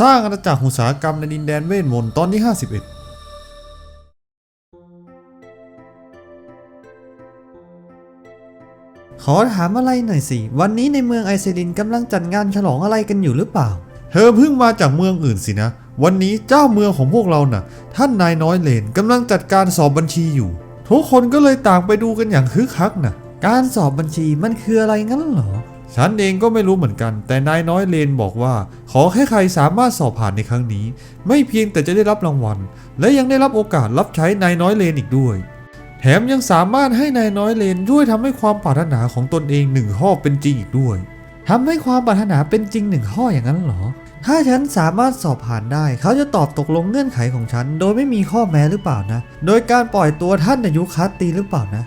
สร้างอาณาจักรอุตสาหกรรมในดินแดนเวทมนต์ตอนที่ 51ขอถามอะไรหน่อยสิ วันนี้ในเมืองไอเซรินกำลังจัดงานฉลองอะไรกันอยู่หรือเปล่า เธอเพิ่งมาจากเมืองอื่นสินะ วันนี้เจ้าเมืองของพวกเราน่ะ ท่านนายน้อยเลนกำลังจัดการสอบบัญชีอยู่ ทุกคนก็เลยต่างไปดูกันอย่างคึกคักน่ะ การสอบบัญชีมันคืออะไรงั้นเหรอ ฉันเองก็ไม่รู้เหมือนกัน แต่นายน้อยเลนบอกว่า ขอแค่ใครสามารถสอบผ่านในครั้งนี้ ไม่เพียงแต่จะได้รับรางวัล และยังได้รับโอกาสรับใช้นายน้อยเลนอีกด้วย แถมยังสามารถให้นายน้อยเลนช่วยทำให้ความปรารถนาของตนเองหนึ่งข้อเป็นจริงอีกด้วยทำให้ความปรารถนาเป็นจริงหนึ่งข้ออย่างนั้นเหรอ ถ้าฉันสามารถสอบผ่านได้ เขาจะตอบตกลงเงื่อนไขของฉัน โดยไม่มีข้อแม้หรือเปล่านะ โดยการปล่อยตัวท่านอายุคัสตีหรือเปล่านะ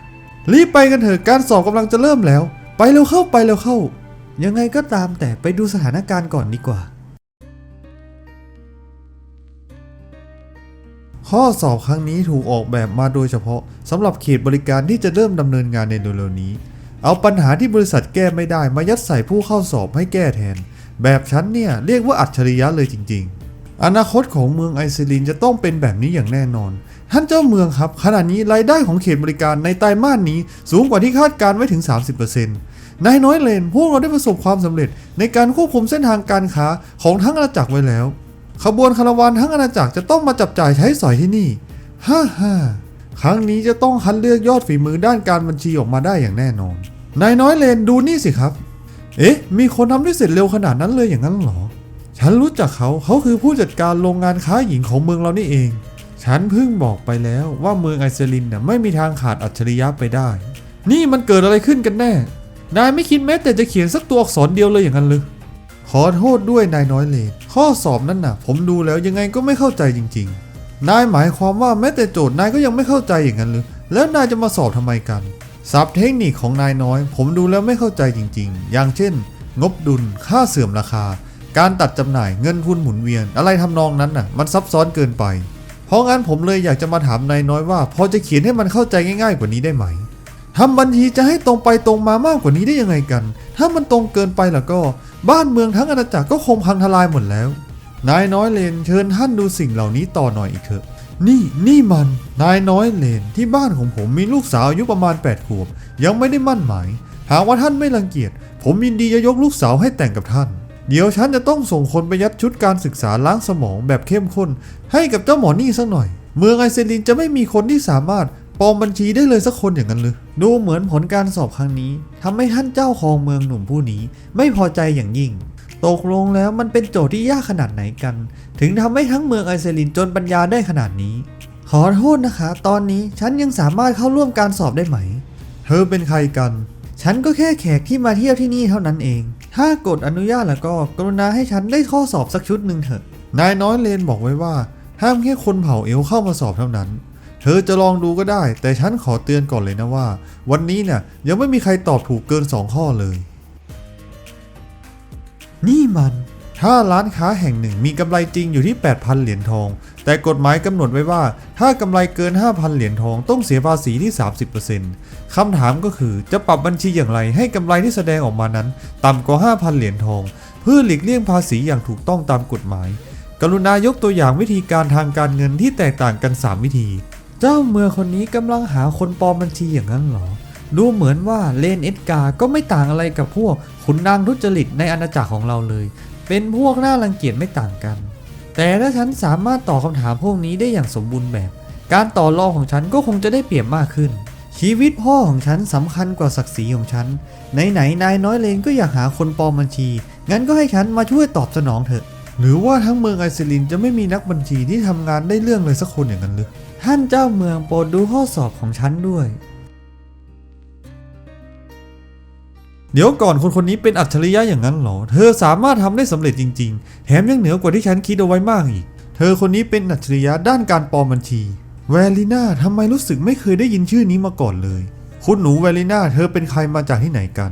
รีบไปกันเถอะการสอบกำลังจะเริ่มแล้ว ไปเร็วเข้าไปเร็วเข้า ยังไงก็ตามแต่ไปดูสถานการณ์ก่อนดีกว่า ข้อสอบครั้งนี้ถูกออกแบบมาโดยเฉพาะสำหรับเขตบริการที่จะเริ่มดำเนินงานในเร็วๆนี้ เอาปัญหาที่บริษัทแก้ไม่ได้มายัดใส่ผู้เข้าสอบให้แก้แทน แบบฉันเนี่ยเรียกว่าอัจฉริยะเลยจริง ๆ อนาคตของเมืองไอซิลินจะต้องเป็นแบบนี้อย่างแน่นอนท่านเจ้าเมืองครับขณะนี้รายได้ของเขตบริการในไตรมาสนี้สูงกว่าที่คาดการไว้ถึง 30% นายน้อยเลนพวกเราได้ประสบความสำเร็จ ในการควบคุมเส้นทางการค้าของทั้งอาณาจักรไว้แล้ว ขบวนคาราวานทั้งอาณาจักรจะต้องมาจับจ่ายใช้สอยที่นี่ฮ่าฮ่าครั้งนี้จะต้องคัดเลือกยอดฝีมือด้านการบัญชีออกมาได้อย่างแน่นอน นายน้อยเลนดูนี่สิครับ เอ๊ะ มีคนทำได้เสร็จเร็วขนาดนั้นเลยอย่างนั้นหรอ ฉันรู้จักเขา เขาคือผู้จัดการโรงงานค้าหญิงของเมืองเรานี่เอง ฉันเพิ่งบอกไปแล้วว่าเมืองไอเซลินน่ะไม่มีทางขาดอัจฉริยะไปได้ นี่มันเกิดอะไรขึ้นกันแน่ นายไม่คิดแม้แต่จะเขียนสักตัวอักษรเดียวเลยอย่างนั้นหรือขอโทษด้วยนายน้อยเลนข้อสอบนั่นน่ะ ผมดูแล้วยังไงก็ไม่เข้าใจจริง ๆ นายหมายความว่าแม้แต่โจทย์นายก็ยังไม่เข้าใจอย่างนั้นหรือแล้วนายจะมาสอบทำไมกันศัพท์เทคนิคของนายน้อย ผมดูแล้วไม่เข้าใจจริง ๆ อย่างเช่น งบดุล ค่าเสื่อมราคา การตัดจำหน่ายเงินทุนหมุนเวียน อะไรทำนองนั้นน่ะ มันซับซ้อนเกินไป เพราะงั้นผมเลยอยากจะมาถามนายน้อยว่า พอจะเขียนให้มันเข้าใจง่าย ๆ กว่านี้ได้ไหม ทำบัญชีจะให้ตรงไปตรงมามากกว่านี้ได้ยังไงกัน ถ้ามันตรงเกินไปล่ะก็ บ้านเมืองทั้งอาณาจักรก็คงพังทลายหมดแล้ว นายน้อยเลนเชิญท่านดูสิ่งเหล่านี้ต่อหน่อยอีกเถอะ นี่นี่มัน นายน้อยเลนที่บ้านของผมมีลูกสาวอายุประมาณ8ขวบยังไม่ได้มั่นหมาย หากว่าท่านไม่รังเกียจ ผมยินดีจะยกลูกสาวให้แต่งกับท่าน เดี๋ยวฉันจะต้องส่งคนไปยัดชุดการศึกษาล้างสมองแบบเข้มข้น ให้กับเจ้าหมอนี่สักหน่อย เมืองไอเซลินจะไม่มีคนที่สามารถ ปลอมบัญชีได้เลยสักคนอย่างนั้นหรือดูเหมือนผลการสอบครั้งนี้ทำให้ท่านเจ้าครองเมืองหนุ่มผู้นี้ ไม่พอใจอย่างยิ่ง ตกลงแล้วมันเป็นโจทย์ที่ยากขนาดไหนกัน ถึงทำให้ทั้งเมืองไอเซลินจนปัญญาได้ขนาดนี้ ขอโทษนะคะ ตอนนี้ฉันยังสามารถเข้าร่วมการสอบได้ไหม เธอเป็นใครกัน ฉันก็แค่แขกที่มาเที่ยวที่นี่เท่านั้นเอง ถ้ากดอนุญาตแล้วก็กรุณาให้ฉันได้ข้อสอบสักชุดหนึ่งเถอะ นายน้อยเลนบอกไว้ว่าห้ามแค่คนเผ่าเอลเข้ามาสอบเท่านั้น เธอจะลองดูก็ได้ แต่ฉันขอเตือนก่อนเลยนะว่า วันนี้เนี่ยยังไม่มีใครตอบถูกเกิน 2 ข้อเลย นี่มัน ถ้าร้านค้าแห่งหนึ่งมีกำไรจริงอยู่ที่ 8,000 เหรียญทอง แต่กฎหมายกำหนดไว้ว่า ถ้ากำไรเกิน 5,000 เหรียญทองต้องเสียภาษีที่ 30%คำถามก็คือจะปรับบัญชีอย่างไรให้กำไรที่แสดงออกมานั้น ต่ำกว่า 5,000 เหรียญทอง เพื่อหลีกเลี่ยงภาษีอย่างถูกต้องตามกฎหมาย กรุณายกตัวอย่างวิธีการทางการเงินที่แตกต่างกัน 3 วิธี เจ้าเมืองคนนี้กำลังหาคนปลอมบัญชีอย่างนั้นเหรอ ดูเหมือนว่าเลนเอ็ดการ์ก็ไม่ต่างอะไรกับพวกขุนนางทุจริตในอาณาจักรของเราเลย เป็นพวกน่ารังเกียจไม่ต่างกัน แต่ถ้าฉันสามารถตอบคำถามพวกนี้ได้อย่างสมบูรณ์แบบ การต่อรองของฉันก็คงจะได้เปรียบมากขึ้น ชีวิตพ่อของฉันสำคัญกว่าศักดิ์ศรีของฉันไหนๆนายน้อยเลนก็อยากหาคนปลอมบัญชี งั้นก็ให้ฉันมาช่วยตอบสนองเถอะ หรือว่าทั้งเมืองไอซิลินจะไม่มีนักบัญชีที่ทำงานได้เรื่องเลยสักคนอย่างนั้นหรือ ท่านเจ้าเมืองโปรดดูข้อสอบของฉันด้วย เดี๋ยวก่อนคนคนนี้เป็นอัจฉริยะอย่างนั้นเหรอ เธอสามารถทำได้สำเร็จจริง ๆ แถมยังเหนือกว่าที่ฉันคิดเอาไว้มากอีก เธอคนนี้เป็นอัจฉริยะด้านการปลอมบัญชี แวลิน่าทำไมรู้สึกไม่เคยได้ยินชื่อนี้มาก่อนเลย คุณหนูแวลิน่าเธอเป็นใครมาจากที่ไหนกัน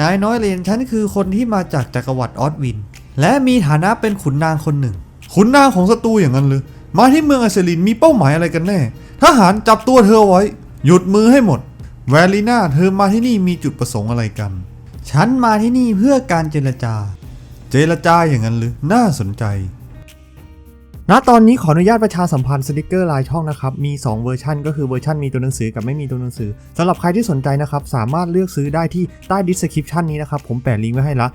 นายน้อยเลนฉันคือคนที่มาจากจักรวรรดิออสวิน และมีฐานะเป็นขุนนางคนหนึ่ง ขุนนางของศัตรูอย่างนั้นหรือ มาที่เมืองไอซิลินมีเป้าหมายอะไรกันแน่ ทหารจับตัวเธอไว้ หยุดมือให้หมด แวลิน่าเธอมาที่นี่มีจุดประสงค์อะไรกัน ฉันมาที่นี่เพื่อการเจรจา เจรจาอย่างนั้นหรือ น่าสนใจ ณ ตอนนี้ขออนุญาตประชาสัมพันธ์สติกเกอร์ลายช่องนะครับ มี 2 เวอร์ชันก็คือเวอร์ชันมีตัวหนังสือกับไม่มีตัวหนังสือสำหรับใครที่สนใจนะครับ สามารถเลือกซื้อได้ที่ใต้ description นี้นะครับ ผมแปะลิงก์ไว้ให้ละ